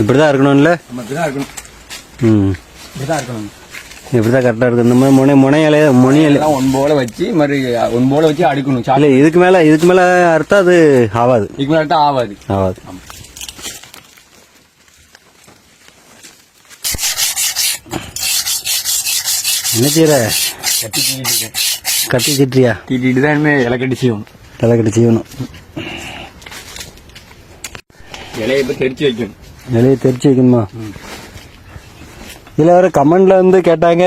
இப்படி தான் இருக்கணும்ல? நம்ம இப்படிதான் இருக்கணும். ம். இப்படிதான் இருக்கணும். இப்படி தான் கரெக்டாக இருக்கு. இந்த மாதிரி முனை முனையில முனையில எல்லாம் ஒன் போல வச்சு மறு ஒன் போல வச்சு அடுக்கணும். இல்லை இதுக்கு மேலே இதுக்கு மேலே அறுத்தா அது ஆகாது இதுக்கு மேலே தான் ஆகாது ஆகாது என்ன செய்யற கட்டி இருக்கேன். கட்டி சிட்டியா தீட்டிட்டு தான் இனிமே இலை கட்டி செய்யணும். தலை கட்டி செய்யணும். இலையை இப்போ தெரிச்சு வைக்கணும். நிலையை தெரிச்சு வைக்கணுமா இதில் வர கமெண்ட்ல வந்து கேட்டாங்க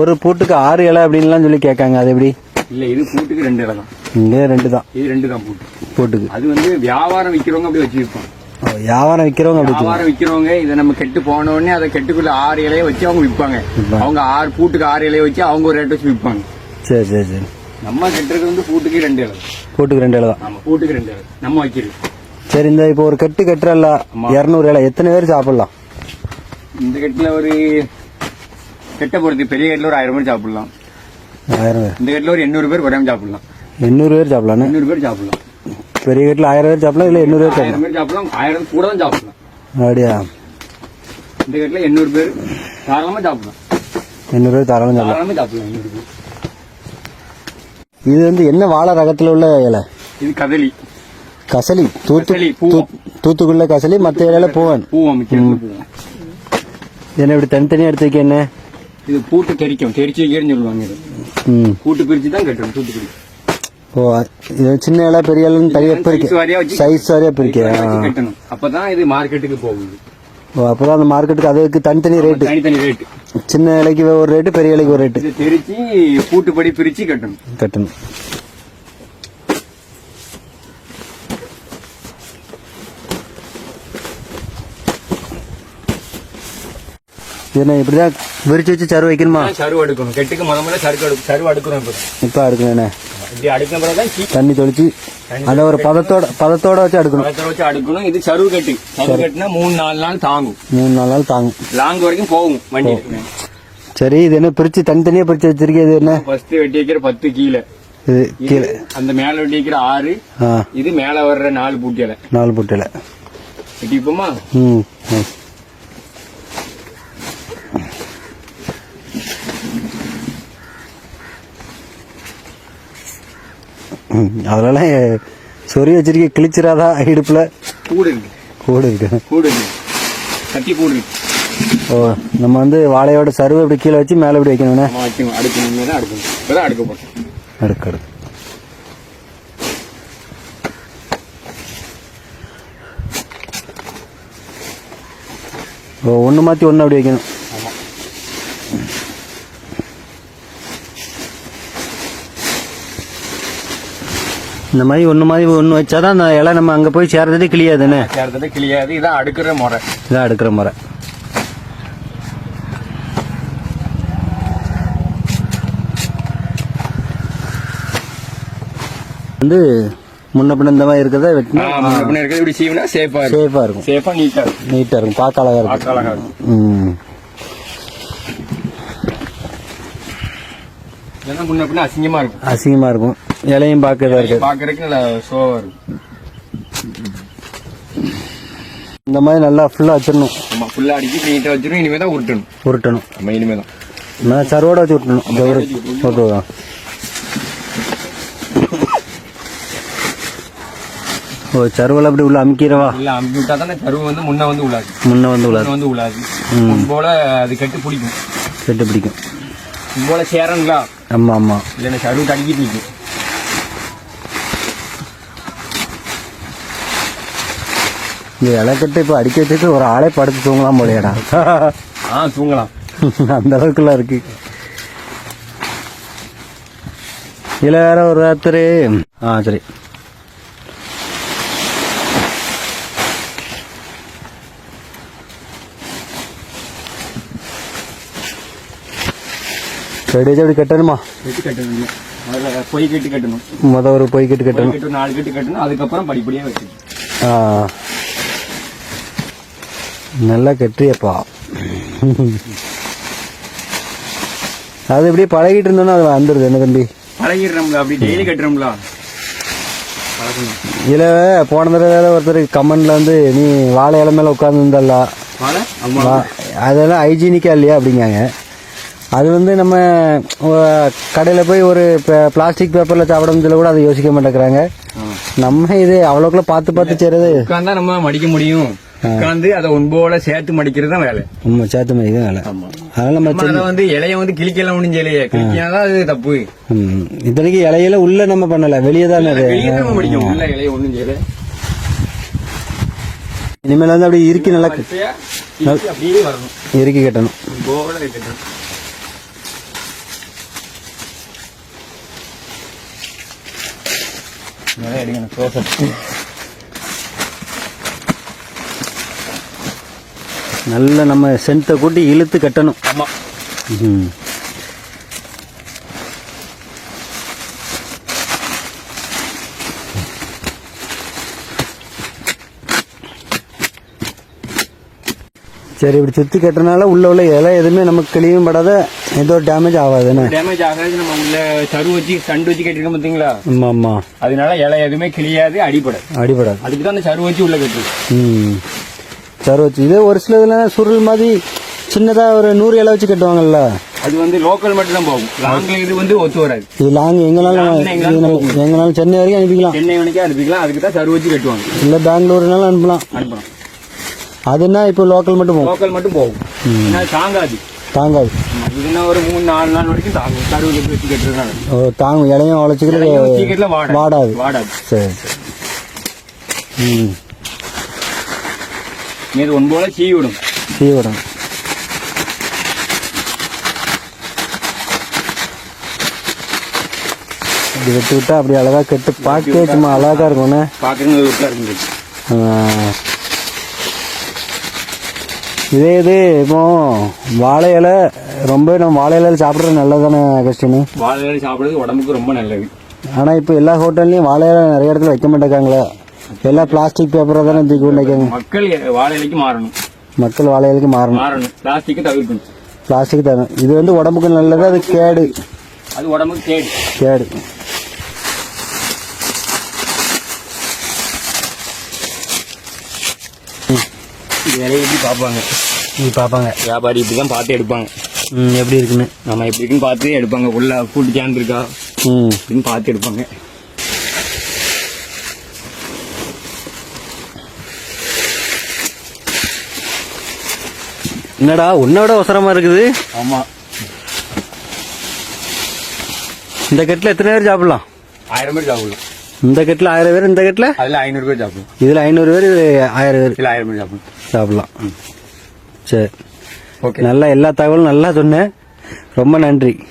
ஒரு பூட்டுக்கு ஆறு இலை அப்படின்லாம் சொல்லி கேட்காங்க. அது எப்படி? இல்ல இது பூட்டுக்கு ரெண்டு இலை தான். இங்கே ரெண்டு தான். இது ரெண்டு தான் பூட்டு. பூட்டுக்கு. அது வந்து வியாபாரம் விற்கிறவங்க அப்படி வச்சு விற்பாங்க ஓ, வியாபாரம் விற்கிறவங்க அப்படி வியாபாரம் விற்கிறவங்க இதை நம்ம கெட்டு போன உடனே அதை கெட்டுக்குள்ள ஆறு இலையை வச்சு அவங்க விற்பாங்க. அவங்க ஆறு பூட்டுக்கு ஆறு இலையை வச்சு அவங்க ஒரு ரேட் வச்சு விற்பாங்க. சரி சரி சரி. நம்ம கெட்டுறது வந்து பூட்டுக்கு ரெண்டு இலை. பூட்டுக்கு ரெண்டு இலை தான். பூட்டுக்கு ரெண்டு இலை. நம்ம வைக்கிறது சரி இந்த இப்போ ஒரு கட்டு கட்டுறல இரநூறு இலை. எத்தனை பேர் சாப்பிடலாம்? இந்த கெட்டுல ஒரு கெட்ட பொறுத்து பெரிய கெட்டுல ஒரு ஆயிரம் பேர் சாப்பிடலாம். ஆயிரம் பேர். இந்த கெட்டுல ஒரு எண்ணூறு பேர் குறையாம சாப்பிடலாம். எண்ணூறு பேர் சாப்பிடலான்னு எண்ணூறு பேர் சாப்பிடலாம். பெரிய கட்டில் ஆயிரம் பேர் சாப்பிடலாம் இல்லை எண்ணூறு பேர் சாப்பிடலாம் ஆயிரம் பேர் சாப்பிடலாம்? ஆயிரம் கூட தான் சாப்பிடலாம். அப்படியா? இந்த கெட்டுல எண்ணூறு பேர் தாராளமா சாப்பிடலாம். எண்ணூறு பேர் தாராளம் சாப்பிடலாம். தாராளமா சாப்பிடலாம் எண்ணூறு பேர். இது வந்து என்ன வாழை ரகத்தில் உள்ள இலை? இது கதலி. கசலி. தூத்து தூத்துக்குள்ள கசலி மற்ற இலையில பூவன். என்ன இப்படி தனித்தனியாக எடுத்து வைக்க என்ன? இது பூட்டு தெரிக்கும். தெரிச்சு வைக்கிறேன்னு சொல்லுவாங்க இது. பூட்டு பிரிச்சு தான் கட்டணும் தூத்துக்குடி. ஓ இது சின்ன இலை பெரிய இலைன்னு தனியாக பிரிக்க சைஸ் பிரிக்க. வாரியா வச்சு கட்டணும். அப்பதான் இது மார்க்கெட்டுக்கு போகுது. ஓ அப்பதான் அந்த மார்க்கெட்டுக்கு அதுக்கு தனித்தனி ரேட்டு தனித்தனி ரேட்டு சின்ன இலைக்கு ஒரு ரேட்டு பெரிய இலைக்கு ஒரு ரேட்டு தெரிச்சு பூட்டுப்படி பிரிச்சு கட்டணும். கட்டணும். என்ன இப்படிதான் விரிச்சு வச்சு சரு வைக்கணுமா? சருவு அடுக்கணும். கெட்டுக்கு முத முதல்ல சருக்கு அடுக்கும் சருவு அடுக்கணும் இப்போ. இப்போ அடுக்கணும் என்ன இப்படி அடுக்கின பிறகு தான் தண்ணி தொளிச்சு அதை ஒரு பதத்தோட பதத்தோட வச்சு அடுக்கணும். பழத்தை வச்சு அடுக்கணும். இது சருவு கட்டு. சருவு கட்டுனா மூணு நாலு நாள் தாங்கும். மூணு நாலு நாள் தாங்கும். லாங் வரைக்கும் போகும் வண்டி சரி இது என்ன பிரிச்சு தனித்தனியா பிரிச்சு வச்சிருக்கேன் இது என்ன? ஃபர்ஸ்ட் வெட்டி வைக்கிற பத்து கீழே. இது கீழே. அந்த மேல வெட்டி வைக்கிற ஆறு இது மேல வர்ற நாலு பூட்டியலை. நாலு புட்டில வெட்டிப்போமா ம். அதெல்லாம் சொறி வச்சிருக்க கிழிச்சிராதா இடுப்புல? கூடு இருக்கு கூடு இருக்கு கூடு இருக்கு கட்டி கூடு ஓ நம்ம வந்து வாழையோட சருவை இப்படி கீழே வச்சு மேலே இப்படி வைக்கணும்ண்ணே வைக்கணும். அடுக்கணும் அடுக்கணும் அடுக்க. போறோம் அடுக்கு அடுக்கு ஓ ஒன்று மாற்றி ஒன்று அப்படி வைக்கணும். இந்த மாதிரி ஒன்று மாதிரி ஒன்று வச்சாதான் அந்த இலை நம்ம அங்கே போய் சேர்றதே கிளியாதுண்ணே சேர்த்தது கிளியாது. இதான் அடுக்கிற முறை. இதான் எடுக்கிற முறை. வந்து முன்ன பின்ன இந்த மாதிரி இருக்கிறத வெட்டினா முன்ன இருக்கிறது இப்படி சீவனா சேஃபா இருக்கும். சேஃபாக இருக்கும். சேஃபா நீட்டா இருக்கும். நீட்டாக இருக்கும். பார்க்க அழகாக இருக்கும். பார்க்க அழகா இருக்கும். ம். முன்ன பின்ன அசிங்கமா இருக்கும். அசிங்கமாக இருக்கும். இலையும் பார்க்கறதா இருக்கு. பாக்குறதுக்கு நல்லா சோவா இருக்கும் இந்த மாதிரி நல்லா ஃபுல்லாக வச்சிடணும். ஆமா ஃபுல்லா அடிக்கி நீட்டா வச்சிரும் இனிமே தான் உருட்டணும். உருட்டணும். நம்ம இனிமே தான். நான் சரோட வச்சு விட்டணும் இந்த ஒரு ஓ சருவல் அப்படி உள்ள அமுக்கிறவா இல்ல அமுக்கி விட்டா தானே கருவு வந்து முன்ன வந்து உள்ளாது முன்ன வந்து உள்ள முன்ன வந்து உள்ளாது போல அது கட்டு பிடிக்கும். செட்டு பிடிக்கும். போல சேரங்களா ஆமாம் ஆமாம் இல்லைன்னா கருவு தடுக்கிட்டு நிற்கும் இந்த இலக்கட்டு இப்போ அடிக்க வச்சுட்டு ஒரு ஆளே படுத்து தூங்கலாம் போலையடா. ஆ தூங்கலாம். அந்த அளவுக்குலாம் இருக்கு. இதில் வேற ஒரு ராத்திரி. ஆ சரி. ரெடி எப்படி கட்டணுமா? வெட்டி கட்டணும் அதில் பொய் கட்டு கட்டணும். முத ஒரு பொய் கட்டு கட்டணும். கட்டு நாலு கட்டு கட்டணும் அதுக்கப்புறம் படிப்படியா வெட்டணும் ஆ. நல்லா கட்டுறியப்பா அது இப்படியே பழகிட்டு இருந்தோன்னா அது வந்துடுது என்ன தம்பி? பழகிடுறோம்ல அப்படி டெய்லி கட்டுறோம்ல. பழக்கம் இதுல போன தடவை ஒருத்தர் கமெண்ட்ல வந்து நீ வாழை இலை மேல உட்காந்துருந்தல்ல அதெல்லாம் ஹைஜீனிக்கா இல்லையா அப்படிங்காங்க. அது வந்து நம்ம கடையில் போய் ஒரு பிளாஸ்டிக் பேப்பரில் சாப்பிடுறதுல கூட அதை யோசிக்க மாட்டேங்கிறாங்க. நம்ம இது அவ்வளோக்குள்ள பார்த்து பார்த்து உட்காந்தா நம்ம மடிக்க முடியும். உட்காந்து அதை ஒன்போட சேர்த்து மடிக்கிறது தான் வேலை. நம்ம சேர்த்து தான் வேலை. ஆமா. அதனால நம்ம அதை வந்து இலைய வந்து கிளிக்கலாம் ஒண்ணும் செய்யலையே கிளிக்கினாதான் அது தப்பு. இத்தனைக்கு இலையில உள்ள நம்ம பண்ணல வெளியே தானே அது. வெளியே நம்ம மடிக்கும் உள்ள இலைய ஒண்ணும் செய்யல. இனிமேல் வந்து அப்படி இறுக்கி நல்லா அப்படியே இறுக்கி கட்டணும். எடுக்கணும் நல்ல நம்ம சென்ட்டை கூட்டி இழுத்து கட்டணும். ஆமா. ம். சரி இப்படி சுத்தி கட்டுறதுனால உள்ள உள்ள இலை எதுவுமே நமக்கு கிளியும் படாத ஒரு டேமேஜ் ஆகாதுன்னு டேமேஜ் ஆகாது. நம்ம உள்ள சரு வச்சு சண்டு வச்சு கட்டிருக்கோம் பாத்தீங்களா? ஆமா ஆமா. அதனால இலை எதுவுமே கிளியாது அடிப்படாது அடிபடாது. அதுக்கு தான் அந்த சரு வச்சு உள்ள கட்டு ம். சரி வச்சு இதே ஒரு சில இதுல சுருள் மாதிரி சின்னதா ஒரு நூறு இலை வச்சு கட்டுவாங்கல்ல? அது வந்து லோக்கல் மட்டும் தான் போகும். லாங்ல இது வந்து ஒத்து வராது. இது லாங் எங்கனாலும் எங்கனாலும் சென்னை வரைக்கும் அனுப்பிக்கலாம். சென்னை வணிக்கே அனுப்பிக்கலாம். அதுக்கு தான் சரு வச்சு கட்டுவாங்க. இல்ல பெங்களூர்னாலும் அனுப்பலாம். அனுப்பலாம். அதுனா இப்போ லோக்கல் மட்டும் போகும். லோக்கல் மட்டும் போகும். தாங்காது. தாங்காது. இதுனா ஒரு மூணு நாலு நாள் வரைக்கும் தாங்கும். கட்டு வச்சு கட்டுறதுனால ஓ தாங்கும். இலையும் உழைச்சிக்கிட்டு வாடாது. வாடாது. வாடாது. சரி சரி. ம். இது ஒன்போல சீ விடும் தீவிரம் அப்படி விட்டு விட்டா அப்படி அழகா கெட்டு பார்க்கவே சும்மா அழகா இருக்கும்ண்ணே இருக்குது. ஆ. இதே இது இப்போ வாழை இலை ரொம்ப நம்ம வாழை இலையில சாப்பிட்றது நல்லதானே கஷ்டன்னு வாழை இலை சாப்பிடுறது உடம்புக்கு ரொம்ப நல்லது. ஆனா இப்போ எல்லா ஹோட்டல்லையும் வாழை இலை நிறைய இடத்துல வைக்க மாட்டேங்காங்களே எல்லாம் பிளாஸ்டிக் பேப்பரை தானே தூக்கி கொண்டு வைக்காங்க மக்கள் வாழை இலைக்கு மாறணும். மக்கள் வாழை இலைக்கு மாறணும். மாறணும் பிளாஸ்டிக்கை தவிர்க்கணும். பிளாஸ்டிக் தரணும் இது வந்து உடம்புக்கு நல்லது அது கேடு. அது உடம்புக்கு கேடு. கேடு. இலையை எப்படி பார்ப்பாங்க? நீ பார்ப்பாங்க. வியாபாரி இப்படிதான் பார்த்து எடுப்பாங்க. ம் எப்படி இருக்குன்னு? நம்ம எப்படி இருக்குன்னு பார்த்து எடுப்பாங்க. உள்ள கூட்டு சேர்ந்து இருக்கா? ம். அப்படின்னு பார்த்து எடுப்பாங்க. என்னடா உன்னோட அவசரமா இருக்குது? ஆமா. இந்த கட்டில் எத்தனை பேர் சாப்பிடலாம்? ஆயிரம் பேர் சாப்பிடலாம். இந்த கட்டில் ஆயிரம் பேர் இந்த கட்டில்? அதுல ஐநூறு பேர் சாப்பிடலாம். இதில் ஐநூறு பேர் இது ஆயிரம் பேர். இல்ல ஆயிரம் பேர் சாப்பிடலாம். சாப்பிடலாம். சரி. ஓகே. நல்லா எல்லா தகவலும் நல்லா சொன்னேன் ரொம்ப நன்றி.